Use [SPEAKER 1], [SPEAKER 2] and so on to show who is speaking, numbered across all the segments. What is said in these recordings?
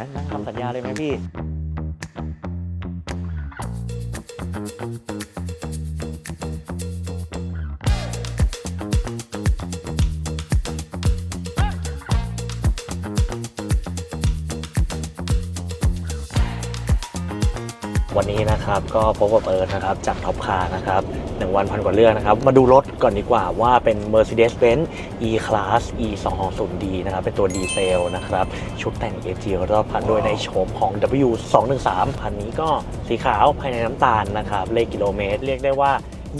[SPEAKER 1] นะนั่งทำสัญญาเลยไหมพี่วันนี้นะครับก็พบกับเอิร์ธนะครับจากท็อปคาร์นะครับ หนึ่งวันพันกว่าเรื่องนะครับ มาดูรถก่อนดีกว่าว่าเป็น Mercedes-Benz E-Class E 2 2 0 D นะครับ เป็นตัวดีเซลนะครับ ชุดแต่ง AG รอบคันด้วยในโฉมของ W 2 1 3 คันนี้ก็สีขาวภายในน้ำตาลนะครับ เลขกิโลเมตร เรียกได้ว่า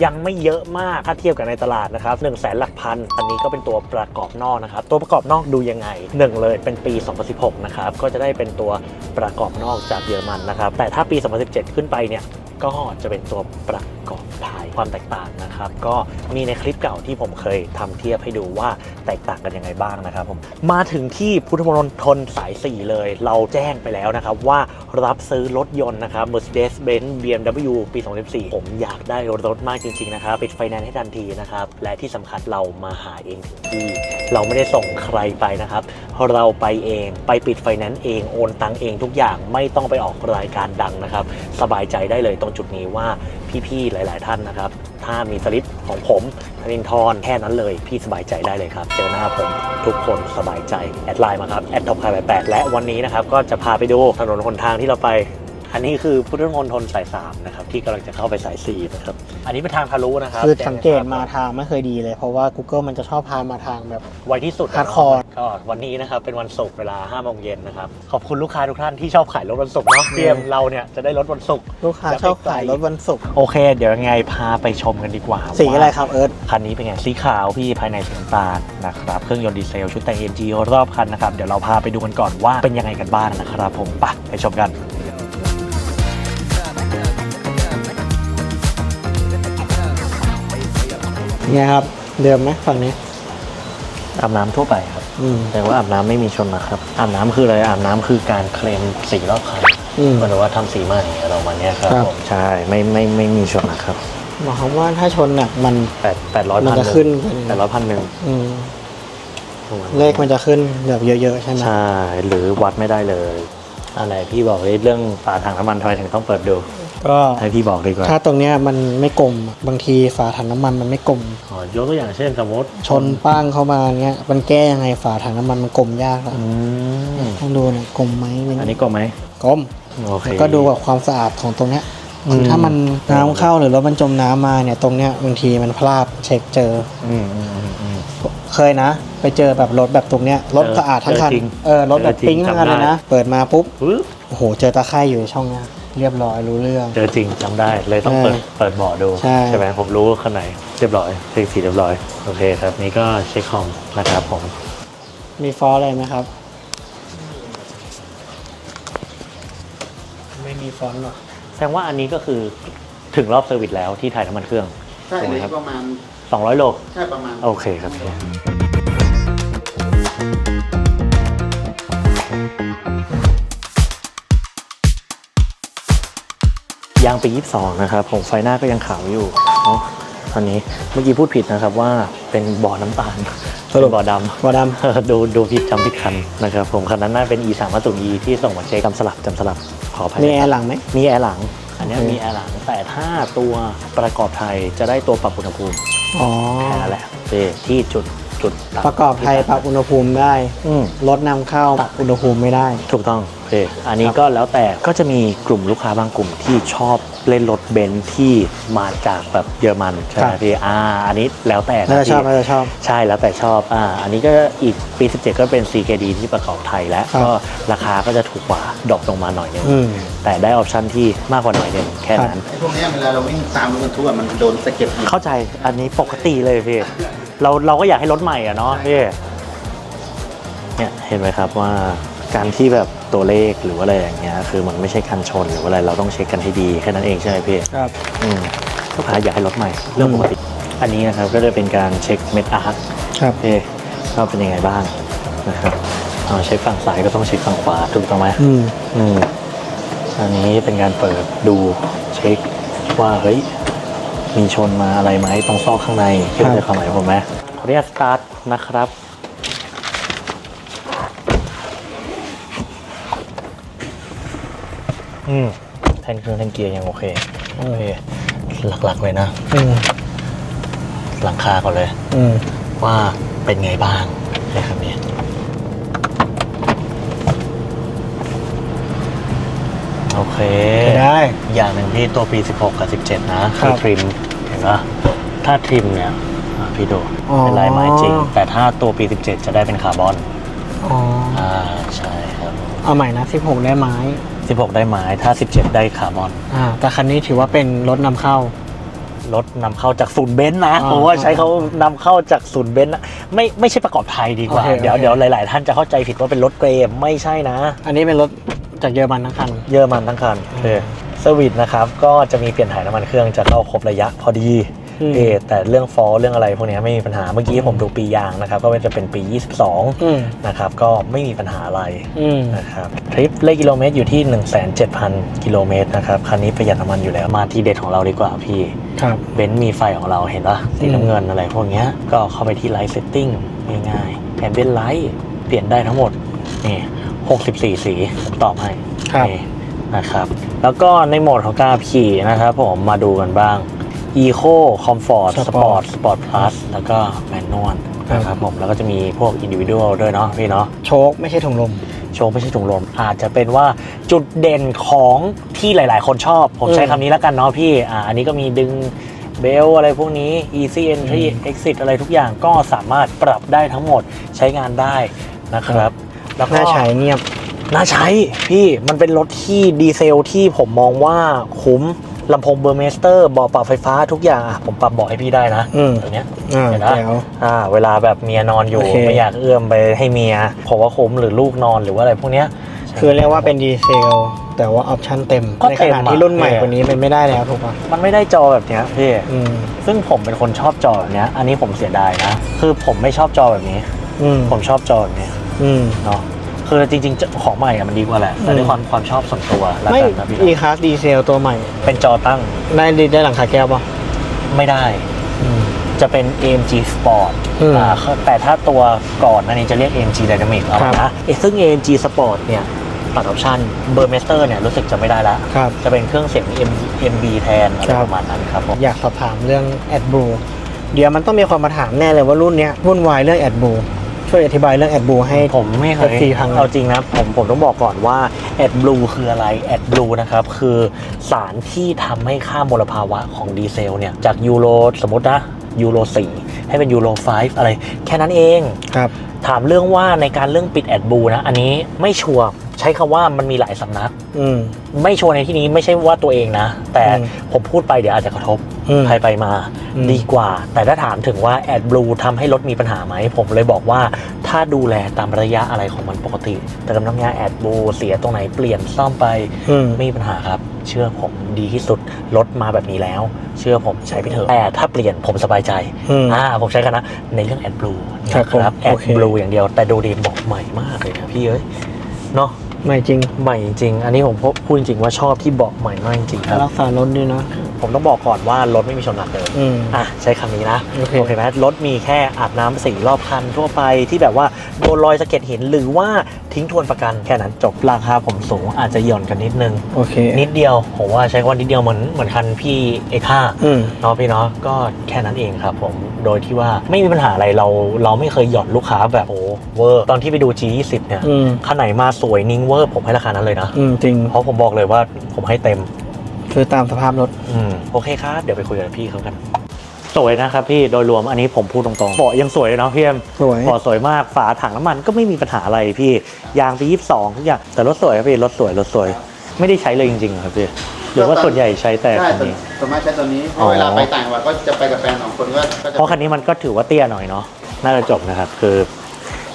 [SPEAKER 1] ยังไม่เยอะมากถ้าเทียบกับในตลาดนะครับ1นึ่งแสนหลักพันอันนี้ก็เป็นตัวประกอบนอกนะครับ ตัวประกอบนอกดูยังไงหนึ่งเลยเป็นปี 2016 นะครับ ก็จะได้เป็นตัวประกอบนอกจากเยอรมันนะครับ แต่ถ้าปี 2017 ขึ้นไปเนี่ย ก็จะเป็นตัวประกอบ ภายความแตกต่างนะครับ ก็มีในคลิปเก่าที่ผมเคยทำเทียบให้ดูว่าแตกต่างกันยังไงบ้างนะครับผมมาถึงที่พุทธมณฑลสาย 4 เลย เราแจ้งไปแล้วนะครับว่ารับซื้อรถยนต์นะครับ Mercedes-Benz BMW ปี 2014 ผมอยากได้รถมากจริง ๆ นะครับปิดไฟแนนซ์ให้ทันทีนะครับ และที่สำคัญเรามาหาเองถึงที่ เราไม่ได้ส่งใครไปนะครับ เราไปเองไปปิดไฟแนนซ์เองโอนตังเองทุกอย่างไม่ต้องไปออกรายการดังนะครับ สบายใจได้เลยตรงจุดนี้ว่าพี่ๆ หลาย ๆ ท่านนะครับ ถ้ามีสลิปของผมธนินทรแค่นั้นเลย พี่สบายใจได้เลยครับ เจอหน้าผมทุกคนสบายใจ แอดไลน์มาครับแอดท็อปไแปดและวันนี้นะครับก็จะพาไปดูถนนหนทางที่เราไป อันนี้คือพุทธมณฑลสาย3นะครับที่กำลังจะเข้าไปสาย4นะครับ อันนี้เป็นทางทะลุนะครับ
[SPEAKER 2] คือสังเกตมาทางไม่เคยดีเลยเพราะว่า Google มันจะชอบพามาทางแบบ
[SPEAKER 1] ไวที่สุด
[SPEAKER 2] Hardcore
[SPEAKER 1] ก็วันนี้นะครับเป็นวันศุกร์เวลา5โมงเย็นนะครับ ขอบคุณลูกค้าทุกท่านที่ชอบขายรถวันศุกร์เนาะเตรียมเราเนี่ยจะได้รถวันศุกร์
[SPEAKER 2] ลูกค้าชอบขายรถวันศุกร์
[SPEAKER 1] โอเค เดี๋ยวยังไงพาไปชมกันดีกว่า
[SPEAKER 2] สีอะไร
[SPEAKER 1] ว่า
[SPEAKER 2] ครับเอิร์ธ
[SPEAKER 1] คันนี้เป็นไงสีขาวพี่ภายในสีน้ำตาลนะครับเครื่องยนต์ดีเซลชุดแต่ง AMG รอบคันนะครับเดี๋ยวเราพาไปดูกันก่อนว่าเป็นยังไงกันบ้างนะครับ ผมไปไปชมกัน
[SPEAKER 2] เนี่ยครับ เดิมไหมฝั่งนี้
[SPEAKER 1] อาบน้ำทั่วไปครับ
[SPEAKER 2] อืม
[SPEAKER 1] แต่ว่าอาบน้ำไม่มีชนนะครับ อาบน้ำคืออะไร อาบน้ำคือการเคลมสีรอบคัน
[SPEAKER 2] อืม
[SPEAKER 1] หมายถึงว่าทำสีใหม่อะไรประมาณเนี้ยครับ
[SPEAKER 2] ครับ
[SPEAKER 1] ผมใช่ ไม่ไม่ไม่มีชนนะครับ
[SPEAKER 2] หมายความว่าถ้าชนน่ะมัน
[SPEAKER 1] แปดแปดร้อย
[SPEAKER 2] มั
[SPEAKER 1] พัน
[SPEAKER 2] นจะขึ้นเป็น
[SPEAKER 1] แปดร้อยพันหนึ่ง
[SPEAKER 2] อืม
[SPEAKER 1] ประมาณ
[SPEAKER 2] เลขมันจะขึ้นแบบเยอะๆใช่ไหม
[SPEAKER 1] ใช่ หรือวัดไม่ได้เลย อะไรพี่บอกเลยเรื่องฝาถังน้ำมันทำไมถึงต้องเปิดดู
[SPEAKER 2] ก็
[SPEAKER 1] ให้พี่บอกดีกว่า
[SPEAKER 2] ถ้าตรงเนี้ยมันไม่กลมบางทีฝาถังน้ำมันมันไม่กลม
[SPEAKER 1] อ๋อยกตัวอย่างเช่นสมมติ
[SPEAKER 2] ชนป้างเข้ามาเงี้ยมันแก้ยังไงฝาถังน้ำมันมันกลมยากอะ
[SPEAKER 1] อืม
[SPEAKER 2] ต้องดูเนี่ยกลมไหมมั
[SPEAKER 1] อันนี้ก็ไหม
[SPEAKER 2] กลม
[SPEAKER 1] โอเค
[SPEAKER 2] แล้วก็ดูแบบความสะอาดของตรงเนี้ย
[SPEAKER 1] อืม
[SPEAKER 2] คือถ้ามันน้ำเข้าหรือรถมันจมน้ำมาเนี่ยตรงเนี้ยบางทีมันพลาดเช็คเจอ
[SPEAKER 1] อืมอืมอืมอืม
[SPEAKER 2] เคยนะ ไปเจอแบบรถแบบตรงเนี้ยรถ
[SPEAKER 1] เออ
[SPEAKER 2] สะอาดทั้งคัน
[SPEAKER 1] เจอจริง
[SPEAKER 2] เออรถแบบ
[SPEAKER 1] เจอจริง
[SPEAKER 2] ปิ้งทั้งคัน
[SPEAKER 1] จำได้
[SPEAKER 2] เลยนะ เปิดมาปุ๊บ
[SPEAKER 1] ปึ๊บ
[SPEAKER 2] โอ้โห เจอตะไคร่อยู่ในช่องเนี้ยเรียบร้อยรู้เรื่อง
[SPEAKER 1] เจอจริงจำได้เลยต้อง
[SPEAKER 2] เออ
[SPEAKER 1] เปิดเปิดเบาะดู
[SPEAKER 2] ใช่
[SPEAKER 1] ไหมผมรู้ข้างในเรียบร้อยเช็คสีเรียบร้อยโอเคครับนี่ก็เช็คคอมนะครับผม
[SPEAKER 2] มีฟอสอะไรไหมครับ ไม่มีฟอนต์หรอ
[SPEAKER 1] แสดงว่าอันนี้ก็คือถึงรอบเซอร์วิสแล้วที่ถ่ายน้ำมันเครื่อง
[SPEAKER 3] ใช่
[SPEAKER 1] ถูกไหม
[SPEAKER 3] เลย
[SPEAKER 1] ครับ
[SPEAKER 3] ประมาณ
[SPEAKER 1] 200 โล
[SPEAKER 3] ใช่ประมาณ
[SPEAKER 1] โอเคครับ ยางปี 22 นะครับ ผมไฟหน้าก็ยังขาวอยู่เนาะตอนนี้เมื่อกี้พูดผิดนะครับว่าเป็นบ่อน้ำตาล
[SPEAKER 2] สรุป
[SPEAKER 1] เป็นบ่อดำ
[SPEAKER 2] บอด
[SPEAKER 1] ดูดูผิดจำผิดคันนะครับผมคันนั้นน่าเป็น e 3 5 0 e ที่ส่งมาเช็คจำสลับจำสลับขออภัยำ
[SPEAKER 2] มี
[SPEAKER 1] นะ
[SPEAKER 2] แอ
[SPEAKER 1] ครับ
[SPEAKER 2] ร์หลังไหม
[SPEAKER 1] มีแอร์หลัง อันเนี้ย
[SPEAKER 2] โอเค
[SPEAKER 1] มีแอร์หลังแต่ถ้าตัวประกอบไทยจะได้ตัวปรับอุณหภูมิ
[SPEAKER 2] อ๋อ
[SPEAKER 1] แค่นั้นแหละที่จุด จุดต่ำ
[SPEAKER 2] ประกอบไทยปรับอุณหภูมิได้
[SPEAKER 1] อืม
[SPEAKER 2] รถนำเข้าปรับอุณหภูมิไม่ได้
[SPEAKER 1] ถูกต้องโอเคอันนี้ก็แล้วแต่ก็จะมีกลุ่มลูกค้าบางกลุ่มที่ชอบเล่นรถเบนซ์ที่มาจากแบบเยอรมันใช่ไหม
[SPEAKER 2] ครับ
[SPEAKER 1] พี่อ่าอันนี้แล้วแต่
[SPEAKER 2] น่า
[SPEAKER 1] นะ
[SPEAKER 2] จะชอบ
[SPEAKER 1] พี่
[SPEAKER 2] น่าจะชอบ
[SPEAKER 1] ใช่แล้วแต่ชอบอ่าอันนี้ก็อีกปี 17 ก็เป็น CKD ที่ประกอบไทยแล้ว
[SPEAKER 2] ครับ
[SPEAKER 1] ก็ราคาก็จะถูกกว่าดรอปลงมาหน่อยนึง
[SPEAKER 2] อืม
[SPEAKER 1] แต่ได้ออปชันที่มากกว่าหน่อยนึงแค่นั้น
[SPEAKER 3] ไอ้พวกเนี้ยเวลาเราวิ่งตามรถบรรทุกอะมันโดนสะเก็ดหิน
[SPEAKER 1] เข้าใจอันนี้ปกติเลยพี่ เราเราก็อยากให้รถใหม่อะเนาะพี่เนี่ยเห็นไหมครับว่าการที่แบบตัวเลขหรือว่าอะไรอย่างเงี้ยคือมันไม่ใช่การชนหรือว่าอะไรเราต้องเช็คกันให้ดีแค่นั้นเองใช่ไหมพี่
[SPEAKER 2] ครับ
[SPEAKER 1] อืมลูกค้าอยากให้รถใหม่เรื่องปกติ อันนี้นะครับก็จะเป็นการเช็คเม็ดอาร์ค
[SPEAKER 2] ครับ
[SPEAKER 1] เอ๊ะว่าเป็นยังไงบ้างนะครับเอาเช็คฝั่งซ้ายก็ต้องเช็คฝั่งขวาถูกต้องไหม
[SPEAKER 2] อืม
[SPEAKER 1] อืมอันนี้เป็นการเปิดดูเช็คว่าเฮ้ย มีชนมาอะไรไหมตรงซอกข้างในเข้าใจความหมายผมไหมขออนุญาตสตาร์ทนะครับ อืมแท่นเครื่องแท่นเกียร์ยังโอเคโอเคหลักๆเลยนะ
[SPEAKER 2] อืม
[SPEAKER 1] หลังคาก่อนเลย
[SPEAKER 2] อืม
[SPEAKER 1] ว่าเป็นไงบ้างนะครับเนี่ โอเค
[SPEAKER 2] ได้
[SPEAKER 1] อย่างหนึ่งที่ตัวปี 16 กับ 17 นะ
[SPEAKER 2] ครั
[SPEAKER 1] คือบทริม เห็นปะถ้าทริมเนี่ยอะพี่ดู
[SPEAKER 2] อ๋อ
[SPEAKER 1] เป็นลายไม้จริง แต่ถ้าตัวปี 17 จะได้เป็นคาร์บอน
[SPEAKER 2] อ๋อ
[SPEAKER 1] อ่า ใช่ครับ
[SPEAKER 2] เอาใหม่นะ 16 ได้ไม้
[SPEAKER 1] 16 ได้ไม้ ถ้า 17 ได้คาร์บอน
[SPEAKER 2] อ่า แต่คันนี้ถือว่าเป็นรถนำเข้า
[SPEAKER 1] รถนำเข้าจากศูนย์เบนซ์นะ
[SPEAKER 2] อ่า
[SPEAKER 1] เพราะว่าใช้เขานำเข้าจากศูนย์เบนซ์นะไม่ไม่ใช่ประกอบไทยดีกว่า
[SPEAKER 2] โอเค
[SPEAKER 1] เดี๋ยว
[SPEAKER 2] โอเค
[SPEAKER 1] เดี๋ยวหลาย ๆ ท่านจะเข้าใจผิดว่าเป็นรถเกรมไม่ใช่นะ
[SPEAKER 2] อันนี้เป็นรถ จากเยอรมันทั้งคัน
[SPEAKER 1] เยอรมันทั้งคันโอเคสวิตนะครับ ก็จะมีเปลี่ยนถ่ายน้ำมันเครื่องจะเข้าครบระยะพอดี
[SPEAKER 2] อืม
[SPEAKER 1] เออแต่เรื่องฟอลเรื่องอะไรพวกเนี้ยไม่มีปัญหาเมื่อกี้ผมดูปียางนะครับ ก็จะเป็นปี 22
[SPEAKER 2] อืม
[SPEAKER 1] นะครับ ก็ไม่มีปัญหาอะไร
[SPEAKER 2] อืม
[SPEAKER 1] นะครับทริปเลขกิโลเมตรอยู่ที่107,000 กิโลเมตรนะครับคันนี้ประหยัดน้ำมันอยู่แล้วมาทีเด็ดของเราดีกว่าพี่
[SPEAKER 2] ครับ
[SPEAKER 1] เบนซ์มีไฟของเราเห็นปะสี
[SPEAKER 2] อืม
[SPEAKER 1] น้ำเงินอะไรพวกเนี้ยก็เข้าไปที่ไลท์เซตติ้งง่ายๆแอนเบนไลท์เปลี่ยนได้ทั้งหมดนี่ 64 สีผมตอบให้
[SPEAKER 2] ครับ
[SPEAKER 1] นี่นะครับ แล้วก็ในโหมดของการขับขี่นะครับผมมาดูกันบ้าง Eco Comfort Sport Sport Plus แล้วก็ Manual นะครับผมแล้วก็จะมีพวก Individual ด้วยเนาะพี่เนาะ
[SPEAKER 2] โชคไม่ใช่ถุงลม
[SPEAKER 1] โชว์ไม่ใช่ถุงลมอาจจะเป็นว่าจุดเด่นของที่หลาย ๆ คนชอบ ผมใช้
[SPEAKER 2] อืม
[SPEAKER 1] คำนี้แล้วกันเนาะพี่อ่าอันนี้ก็มีดึงเบลอะไรพวกนี้ easy entry
[SPEAKER 2] อืม
[SPEAKER 1] exit อะไรทุกอย่างก็สามารถปรับได้ทั้งหมดใช้งานได้นะครับ แล้วก็
[SPEAKER 2] น่าใช้เงียบ
[SPEAKER 1] น่าใช้พี่มันเป็นรถที่ดีเซลที่ผมมองว่าคุ้มลำโพงเบอร์เมสเตอร์เบาะปรับไฟฟ้าทุกอย่างอะผมปรับเบาะให้พี่ได้นะ
[SPEAKER 2] อืม
[SPEAKER 1] ตัวเนี้ย
[SPEAKER 2] อ่า
[SPEAKER 1] เห็นปะ
[SPEAKER 2] แจ๋ว
[SPEAKER 1] อ่า เวลาแบบเมียนอนอยู่
[SPEAKER 2] โอเค
[SPEAKER 1] ไม่อยากเอื้อมไปให้เมียผมว่าคุ้มหรือลูกนอนหรือว่าอะไรพวกเนี้ย
[SPEAKER 2] คือเรียกว่าเป็นดีเซลแต่ว่าออปชั่นเต็ม
[SPEAKER 1] ก็
[SPEAKER 2] ใน
[SPEAKER 1] เต็
[SPEAKER 2] ข
[SPEAKER 1] ม
[SPEAKER 2] ณะ
[SPEAKER 1] อะ
[SPEAKER 2] ที่รุ่นใหม่
[SPEAKER 1] เออ
[SPEAKER 2] กว่านี้มันไม่ได้แล้วถูกป่ะ
[SPEAKER 1] มันไม่ได้จอแบบเนี้ยพี่
[SPEAKER 2] อืม
[SPEAKER 1] ซึ่งผมเป็นคนชอบจอแบบเนี้ย อันนี้ผมเสียดายนะ คือผมไม่ชอบจอแบบนี้
[SPEAKER 2] อืม
[SPEAKER 1] ผมชอบจอแบบนี้
[SPEAKER 2] อืม
[SPEAKER 1] เนาะคือจริงๆ ของใหม่อะมันดีกว่าแหละแต่ด้วยความความชอบส่วนตัวแล้ว
[SPEAKER 2] ไม่
[SPEAKER 1] กันนะพี่
[SPEAKER 2] e class ดีเซลตัวใหม่
[SPEAKER 1] เป็นจอตั้ง
[SPEAKER 2] ได้ได้หลังคาแก้วป่ะ
[SPEAKER 1] ไม่ได้ จะเป็น AMG Sport
[SPEAKER 2] อืม
[SPEAKER 1] อ่าแต่ถ้าตัวก่อนอันนี้จะเรียก AMG Dynamic เอา
[SPEAKER 2] ครับ
[SPEAKER 1] นะเอ้ยซึ่ง AMG Sport เนี่ยตัดออปชั่นเบอร์เมสเตอร์เนี่ยรู้สึกจะไม่ได้ละ
[SPEAKER 2] ครับ
[SPEAKER 1] จะเป็นเครื่องเสียง M MB แทนอะไร
[SPEAKER 2] ครับ
[SPEAKER 1] ประมาณนั้นครับผม
[SPEAKER 2] อยากสอบถามเรื่อง AdBlue เดี๋ยวมันต้องมีคนมาถามแน่เลยว่ารุ่นเนี้ยวุ่นวายเรื่อง AdBlue ช่วยอธิบายเรื่อง AdBlue ให้
[SPEAKER 1] ผมไม่เคย
[SPEAKER 2] FC พัง
[SPEAKER 1] เอาจริงนะผมผมต้องบอกก่อนว่า AdBlue คืออะไร AdBlue นะครับ คือสารที่ทำให้ค่ามลภาวะของดีเซลเนี่ย จากยูโรสมมตินะยูโร4ให้เป็นยูโร5อะไร แค่นั้นเอง
[SPEAKER 2] ครับ
[SPEAKER 1] ถามเรื่องว่าในการเรื่องปิด AdBlue นะ อันนี้ไม่ชัวร์ใช้คำว่ามันมีหลายสำนัก
[SPEAKER 2] อืม
[SPEAKER 1] ไม่ชัวร์ในที่นี้ไม่ใช่ว่าตัวเองนะ แต่
[SPEAKER 2] อืม
[SPEAKER 1] ผมพูดไปเดี๋ยวอาจจะกระทบ
[SPEAKER 2] อืม
[SPEAKER 1] ใครไปมา
[SPEAKER 2] อืม
[SPEAKER 1] ดีกว่า แต่ถ้าถามถึงว่า AdBlue ทำให้รถมีปัญหาไหม ผมเลยบอกว่าถ้าดูแลตามระยะอะไรของมันปกติเติมน้ำยา AdBlue เสียตรงไหนเปลี่ยนซ่อมไป
[SPEAKER 2] อืม
[SPEAKER 1] ไม่มีปัญหาครับ เชื่อผมดีที่สุดรถมาแบบนี้แล้ว เชื่อผมใช้ไปเถอะแต่ถ้าเปลี่ยนผมสบายใจ
[SPEAKER 2] อืม
[SPEAKER 1] อ่าผมใช้กันนะในเรื่อง AdBlue
[SPEAKER 2] ครับ
[SPEAKER 1] นะครับ
[SPEAKER 2] ผมโอเค
[SPEAKER 1] AdBlue อย่างเดียวแต่ดูดีบอกใหม่มากเลยนะพี่เอ้ยเนาะ
[SPEAKER 2] ไม่จริง
[SPEAKER 1] ใหม่จริงๆอันนี้ผมพูดจริงๆว่าชอบที่เบาะใหม่มากจริงๆครับ
[SPEAKER 2] รักษารถด้วยนะ
[SPEAKER 1] ผมต้องบอกก่อนว่ารถไม่มีชนหนักเลย
[SPEAKER 2] อืม
[SPEAKER 1] อะใช้คำนี้นะ
[SPEAKER 2] โอเค
[SPEAKER 1] โอเค ไหมรถมีแค่อาบน้ำสีรอบคันทั่วไปที่แบบว่าโดนรอยสะเก็ดหินหรือว่าทิ้งทวนประกันแค่นั้นจบราคาผมสูงอาจจะหย่อนกันนิดนึง
[SPEAKER 2] โอเค
[SPEAKER 1] นิดเดียวผมว่าใช้คำว่านิดเดียวเหมือนเหมือนคันพี่เอค่า
[SPEAKER 2] อืม
[SPEAKER 1] เนาะพี่เนาะก็แค่นั้นเองครับผมโดยที่ว่าไม่มีปัญหาอะไรเราเราไม่เคยหย่อนลูกค้าแบบโอ้เวอร์ตอนที่ไปดู G20 เนี่ย
[SPEAKER 2] อืม
[SPEAKER 1] คันไหนมาสวยนิ่งเวอร์ผมให้ราคานั้นเลยนะ
[SPEAKER 2] อืม จริง
[SPEAKER 1] เพราะผมบอกเลยว่าผมให้เต็ม
[SPEAKER 2] คือตามสภาพรถ
[SPEAKER 1] อืมโอเคครับ เดี๋ยวไปคุยกับพี่เขากัน สวยนะครับพี่โดยรวมอันนี้ผมพูดตรงๆเบาะยังสวยเลยเนาะพี่เอ็ม
[SPEAKER 2] สวย
[SPEAKER 1] เบาะสวยมากฝาถังน้ำมันก็ไม่มีปัญหาอะไรพี่ยางไปยี่สิบสองทุกอย่างแต่รถสวยครับพี่รถสวยรถสวย ไม่ได้ใช้เลยจริงๆครับพี่หรือว่าส่วนใหญ่ใช้แต่
[SPEAKER 3] ใช่
[SPEAKER 1] คันนี้
[SPEAKER 3] ส่วนมากใช้ตัวนี้ เพ
[SPEAKER 1] อ๋อ
[SPEAKER 3] ราะเวลาไปต่างจังหวัดก็จะไปกับแฟนสองคนก็ก็จะ
[SPEAKER 1] เพราะคันนี้มันก็ถือว่าเตี้ยหน่อยเนาะน่าจะจบนะครับ คือ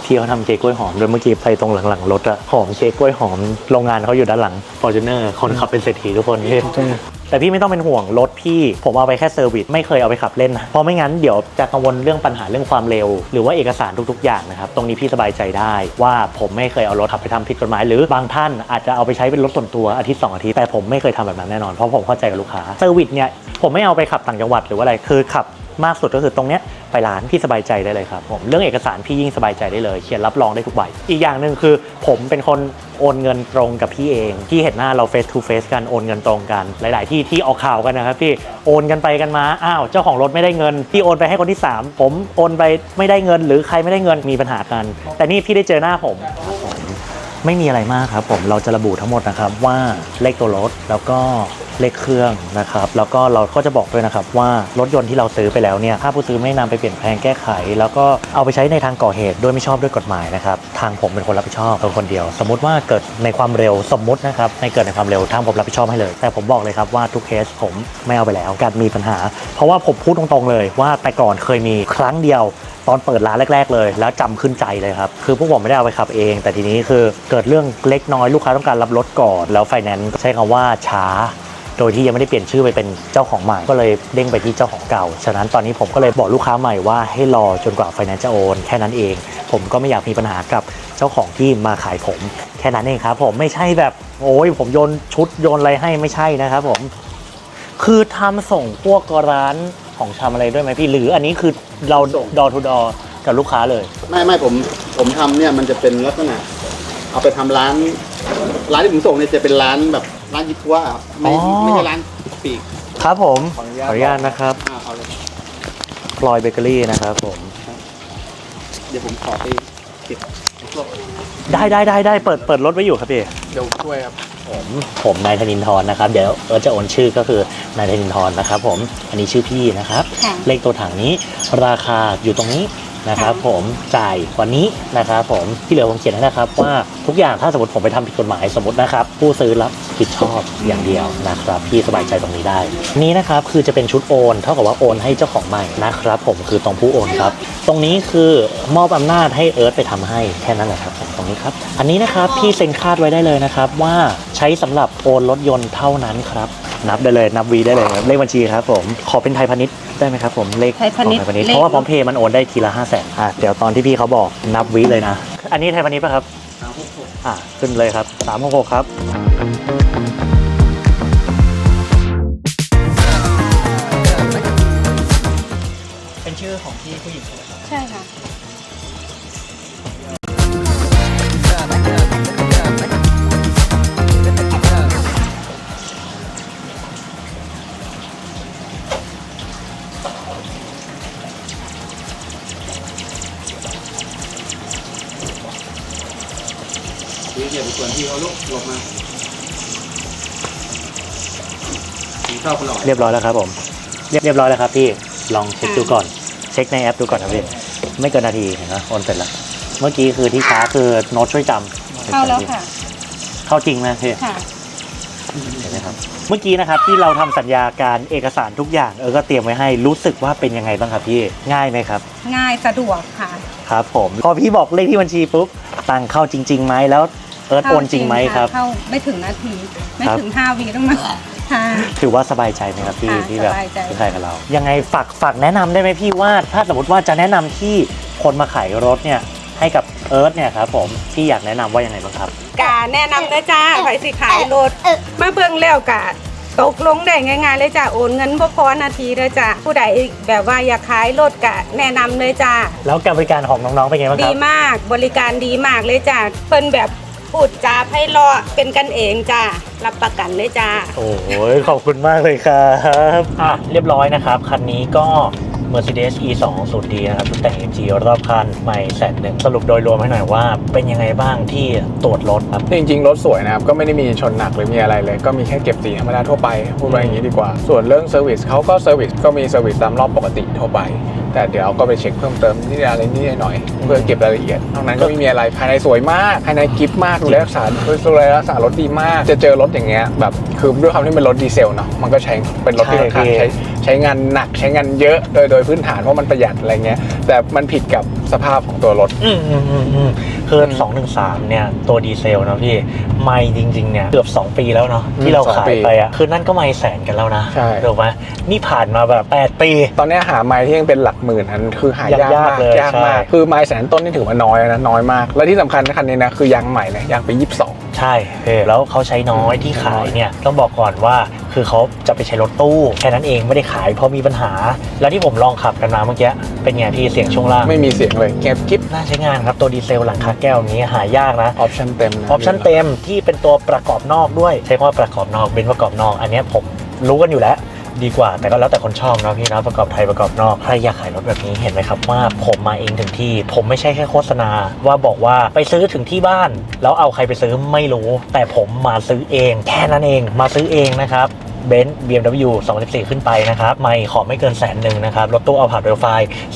[SPEAKER 1] พี่เขาทำเค้กกล้วยหอมโดยเมื่อกี้ไปตรงหลังๆรถอะหอมเค้กกล้วยหอมโรงงานเขาอยู่ด้านหลังฟอร์จูเนอร์คนขับเป็นเศรษฐีทุกคนพี่
[SPEAKER 2] จริง
[SPEAKER 1] แต่พี่ไม่ต้องเป็นห่วงรถพี่ผมเอาไปแค่เซอร์วิสไม่เคยเอาไปขับเล่นนะเพราะไม่งั้นเดี๋ยวจะกังวลเรื่องปัญหาเรื่องความเร็ว หรือว่าเอกสารทุกๆ อย่างนะครับ ตรงนี้พี่สบายใจได้ว่าผมไม่เคยเอารถขับไปทำผิดกฎหมาย หรือบางท่านอาจจะเอาไปใช้เป็นรถส่วนตัวอาทิตย์สองอาทิตย์แต่ผมไม่เคยทำแบบนั้นแน่นอนเพราะผมเข้าใจกับลูกค้าเซอร์วิสเนี่ยผมไม่เอาไปขับต่างจังหวัดหรือว่าอะไรคือขับ มากสุดก็คือตรงเนี้ยไปร้านพี่สบายใจได้เลยครับผมเรื่องเอกสารพี่ยิ่งสบายใจได้เลย เขียนรับรองได้ทุกใบ อีกอย่างหนึ่งคือ ผมเป็นคนโอนเงินตรงกับพี่เองที่เห็นหน้าเรา face to face กันโอนเงินตรงกัน หลาย ๆ ที่ที่ออกข่าวกันนะครับพี่โอนกันไปกันมาอ้าวเจ้าของรถไม่ได้เงินพี่โอนไปให้คนที่สามผมโอนไปไม่ได้เงิน หรือใครไม่ได้เงินมีปัญหากัน แต่นี่พี่ได้เจอหน้าผมไม่มีอะไรมากครับผมเราจะระบุทั้งหมดนะครับว่าเลขตัวรถแล้วก็ เลขเครื่องนะครับ แล้วก็เราก็จะบอกด้วยนะครับว่ารถยนต์ที่เราซื้อไปแล้วเนี่ยถ้าผู้ซื้อไม่นำไปเปลี่ยนแปลงแก้ไข แล้วก็เอาไปใช้ในทางก่อเหตุโดยไม่ชอบด้วยกฎหมายนะครับทางผมเป็นคนรับผิดชอบเป็นคนเดียว สมมุติว่าเกิดในความเร็วสมมุตินะครับในเกิดในความเร็วทางผมรับผิดชอบให้เลย แต่ผมบอกเลยครับว่าทุกเคสผมไม่เอาไปแล้วการมีปัญหา เพราะว่าผมพูดตรงๆเลยว่าแต่ก่อนเคยมีครั้งเดียวตอนเปิดร้านแรก ๆ เลย แล้วจำขึ้นใจเลยครับ คือพวกผมไม่ได้เอาไปขับเอง แต่ทีนี้คือเกิดเรื่องเล็กน้อยลูกค้าต้องการรับรถก่อน แล้วไฟแนนซ์ใช้คำว่าช้า โดยที่ยังไม่ได้เปลี่ยนชื่อไปเป็นเจ้าของใหม่ก็เลยเด้งไปที่เจ้าของเก่า ฉะนั้นตอนนี้ผมก็เลยบอกลูกค้าใหม่ว่าให้รอจนกว่าไฟแนนซ์จะโอนแค่นั้นเอง ผมก็ไม่อยากมีปัญหากับเจ้าของที่มาขายผม แค่นั้นเองครับผมไม่ใช่แบบโอ้ยผมโยนชุดโยนอะไรให้ไม่ใช่นะครับผมคือทำส่งพวกร้านของชำอะไรด้วยไหมพี่หรืออันนี้คือเราดอทูดอกับลูกค้าเลย
[SPEAKER 3] ไม่ไม่ผมผมทำเนี่ยมันจะเป็นลักษณะ เอาไปทำร้าน ร้านที่ผมส่งเนี่ยจะเป็นร้านแบบ ร้านยิบว่าครับไม่
[SPEAKER 1] อ๋อ
[SPEAKER 3] ไม่ใช่ร้านปีก
[SPEAKER 1] ครับผม
[SPEAKER 3] ขออนุญาต
[SPEAKER 1] ขออนุญาตนะครับ
[SPEAKER 3] อ่าเอาเลย
[SPEAKER 1] พลอยเบเกอรี่นะครับผม
[SPEAKER 3] เดี๋ยวผมขอไปเก็บพวก
[SPEAKER 1] ได้ได้ได้ได้เปิดเปิดรถไว้อยู่ครับพี่
[SPEAKER 3] เดี๋ยวช่วยครับ
[SPEAKER 1] ผมผมนายธนินทรนะครับเดี๋ยวเออจะโอนชื่อก็คือนายธนินทรนะครับผมอันนี้ชื่อพี่นะครับ
[SPEAKER 4] ค่ะ
[SPEAKER 1] เลขตัวถังนี้ราคาอยู่ตรงนี้ นะครับ ผมจ่ายวันนี้นะครับผมที่เหลือผมเขียนให้นะครับ ว่าทุกอย่างถ้าสมมติผมไปทำผิดกฎหมายสมมตินะครับ ผู้ซื้อรับผิดชอบอย่างเดียวนะครับ พี่สบายใจตรงนี้ได้ นี้นะครับคือจะเป็นชุดโอน เท่ากับว่าโอนให้เจ้าของใหม่นะครับ ผมคือตรงผู้โอนครับ ตรงนี้คือมอบอำนาจให้เอิร์ธไปทำให้แค่นั้นแหละครับผมตรงนี้ครับ อันนี้นะครับพี่เซ็นคาดไว้ได้เลยนะครับว่าใช้สำหรับโอนรถยนต์เท่านั้นครับ นับได้เลยนับวีได้เลยครับเลขบัญชีครับผมขอเป็นไทยพาณิชย์ได้ไหมครับผมเลข
[SPEAKER 4] ไทยพาณิชย์
[SPEAKER 1] ของไทยพาณิชย์
[SPEAKER 4] เลข
[SPEAKER 1] เพราะว่าพร้อมเพย์มันโอนได้ทีละห้าแสนอะเดี๋ยวตอนที่พี่เขาบอกนับวิเลยนะ อันนี้ไทยพาณิชย์ป่ะครับ
[SPEAKER 3] สามหกหก
[SPEAKER 1] อะขึ้นเลยครับสามหกหกครับ
[SPEAKER 3] เขาลุกหลบมาผมชอบหล่อ
[SPEAKER 1] เรียบร้อยแล้วครับผม เรียบเรียบร้อยแล้วครับพี่ ลองเช็คดูก่อน เช็คในแอปดูก่อนครับพี่ ไม่เกินนาทีเห็นไหมโอนเสร็จแล้ว เมื่อกี้คือที่ช้าคือโน้ตช่วยจำ
[SPEAKER 4] เข้าแล้วค่ะ
[SPEAKER 1] เข้าจริงนะพี่
[SPEAKER 4] ค่ะ
[SPEAKER 1] เห็นไหมครับ เมื่อกี้นะครับที่เราทำสัญญาการเอกสารทุกอย่างเออก็เตรียมไว้ให้รู้สึกว่าเป็นยังไงบ้างครับพี่ ง่ายไหมครับ
[SPEAKER 4] ง่ายสะดวกค่ะ
[SPEAKER 1] ครับผม พอพี่บอกเลขที่บัญชีปุ๊บตังค์เข้าจริงๆไหมแล้ว เอิร์ธโอนจริงไหมครับ
[SPEAKER 4] เข้าไม่ถึงนาที ไม่
[SPEAKER 1] ครับ
[SPEAKER 4] ถึง 5วีต้องมาค่ะ
[SPEAKER 1] ถือว่าสบายใจไหมครับพี่
[SPEAKER 4] ค่ะ
[SPEAKER 1] ที่แบบ
[SPEAKER 4] สบายใจ
[SPEAKER 1] ที่ใครกับเรา ยังไงฝากฝากแนะนำได้ไหมพี่ว่า ถ้าสมมติว่าจะแนะนำที่คนมาขายรถเนี่ยให้กับเอิร์ธเนี่ยครับผมพี่อยากแนะนำว่ายังไงบ้างครับ
[SPEAKER 4] กาแนะนำเลยจ้าไปสิขายรถมาเบิ่งแล้วกะตกลงได้ง่ายๆเลยจ้าโอนเงินบ่พอนาทีเลยจ้าผู้ใดแบบว่าอยากขายรถกะแนะนำเลยจ้า
[SPEAKER 1] แล้วการบริการของน้องๆเป็นไงบ้างค
[SPEAKER 4] ดี
[SPEAKER 1] รับ
[SPEAKER 4] มากบริการดีมากเลยจ้าเพิ่นแบบ พูดจาไพเราะเป็นกันเองจ้ารับประกันเลยจ้า
[SPEAKER 1] โอ้ยขอบคุณมากเลยครับ อะเรียบร้อยนะครับ คันนี้ก็ Mercedes E 2 0 d นะครับชุดแต่ง AMG รอบคันใหม่แสนหนึ่งสรุปโดยรวมให้หน่อยว่า เป็นยังไงบ้างที่ตรวจรถครับ
[SPEAKER 5] จริงๆ รถสวยนะครับ ก็ไม่ได้มีชนหนักหรือมีอะไรเลย ก็มีแค่เก็บสีธรรมดาทั่วไป พูดไว้อย่างนี้ดีกว่า ส่วนเรื่องเซอร์วิสเขาก็เซอร์วิสก็มีเซอร์วิสตามรอบปกติทั่วไป แต่เดี๋ยวก็ไปเช็คเพิ่มเติมนิดอะไรนิดหน่อยเพื่อเก็บรายละเอียดนอกนั้นก็ไม่มีอะไรภายในสวยมากภายในกิฟต์มากดูแลรักษาดูแลรักษารถดีมาก จะเจอรถอย่างเงี้ยแบบคือด้วยความที่เป็นรถดีเซลเนาะมันก็ใช้เป็นรถที่ค่อนข้าง
[SPEAKER 1] ใช่
[SPEAKER 5] ใช้ ใช้งานหนักใช้งานเยอะโดยโดยพื้นฐานเพราะมันประหยัดอะไรเงี้ย แต่มันผิดกับสภาพของตัวรถ
[SPEAKER 1] อืมอืมอืมอืมคือ
[SPEAKER 5] อืม
[SPEAKER 1] สองหนึ่งสามเนี่ยตัวดีเซลนะพี่ไม่จริง ๆ เนี่ยเกือบ 2 ปีแล้วเนาะ
[SPEAKER 5] อืม
[SPEAKER 1] ที่เรา
[SPEAKER 5] สอง
[SPEAKER 1] ขาย
[SPEAKER 5] ปี
[SPEAKER 1] ไปอะคือนั่นก็ไม่แสนกันแล้วนะ
[SPEAKER 5] ใช่
[SPEAKER 1] ถูกไหมนี่ผ่านมาแบบ 8 ปี
[SPEAKER 5] ตอนเนี้ยหาไม้ที่ยังเป็นหลักหมื่นอันคือหายาก
[SPEAKER 1] ยาก
[SPEAKER 5] มาก
[SPEAKER 1] เลย
[SPEAKER 5] ยาก
[SPEAKER 1] ใช่
[SPEAKER 5] มากคือไม้แสนต้นนี่ถือว่าน้อยนะน้อยมาก และที่สำคัญนะคันนี้นะคือยางใหม่นะยางปี 22
[SPEAKER 1] ใช่เออแล้วเขาใช้น้อยที่ขายเนี่ยต้องบอกก่อนว่าคือเขาจะไปใช้รถตู้แค่นั้นเองไม่ได้ขายเพราะมีปัญหา แล้วที่ผมลองขับกันมาเมื่อกี้เป็นไงพี่เสียงช่วงล่าง
[SPEAKER 5] ไม่มีเสียงเลยเก็บกิ๊บ
[SPEAKER 1] น่าใช้งานครับตัวดีเซลหลังคาแก้วนี้หายากนะ
[SPEAKER 5] ออปชั่นเต็ม
[SPEAKER 1] ออปชั่นเต็มที่เป็นตัวประกอบนอกด้วยใช้คำว่าประกอบนอกเป็นประกอบนอก อันเนี้ยผมรู้กันอยู่แล้ว ดีกว่า แต่ก็แล้วแต่คนชอบนะพี่นะประกอบไทยประกอบนอกใครอยากขายรถแบบนี้เห็นไหมครับว่าผมมาเองถึงที่ ผมไม่ใช่แค่โฆษณา ว่าบอกว่าไปซื้อถึงที่บ้าน แล้วเอาใครไปซื้อไม่รู้ แต่ผมมาซื้อเองแค่นั้นเองมาซื้อเองนะครับ เบนซ์ BMW 214 ขึ้นไปนะครับ ไม่ขอไม่เกินแสนหนึ่งนะครับ รถตู้เอาผ่านเวลไฟ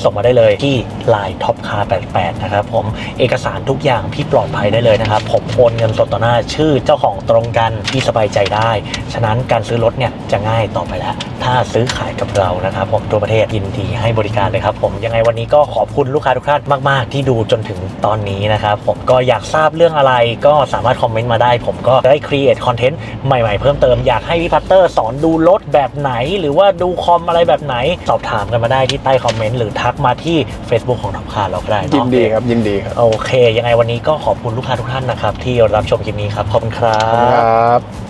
[SPEAKER 1] ส่งมาได้เลยที่ Line Top Car 88 นะครับ ผมเอกสารทุกอย่างพี่ปลอดภัยได้เลยนะครับ ผมโอนเงินสดต่อหน้าชื่อเจ้าของตรงกันพี่สบายใจได้ ฉะนั้นการซื้อรถเนี่ยจะง่ายต่อไปแล้ว ถ้าซื้อขายกับเรานะครับ ผมตัวประเทศยินดีให้บริการเลยครับ ผมยังไงวันนี้ก็ขอบคุณลูกค้าทุกท่านมาก ๆ ที่ดูจนถึงตอนนี้นะครับ ผมก็อยากทราบเรื่องอะไรก็สามารถคอมเมนต์มาได้ ผมก็ได้ครีเอทคอนเทนต์ใหม่ ๆ เพิ่มเติมอยากให้พี่พัตเตอร์สอนดูรถแบบไหน หรือว่าดูคอมอะไรแบบไหน สอบถามกันมาได้ที่ใต้คอมเมนต์หรือทักมาที่ Facebook ของท็อปคาร์เราก็ได้เนาะ
[SPEAKER 5] ยินดีครับยินดีครับ
[SPEAKER 1] โอเค ยังไงวันนี้ก็ขอบคุณลูกค้าทุกท่านนะครับ ที่รับชมคลิปนี้ครับขอบคุณครั
[SPEAKER 5] ขอบคุณ
[SPEAKER 1] บ
[SPEAKER 5] ครับ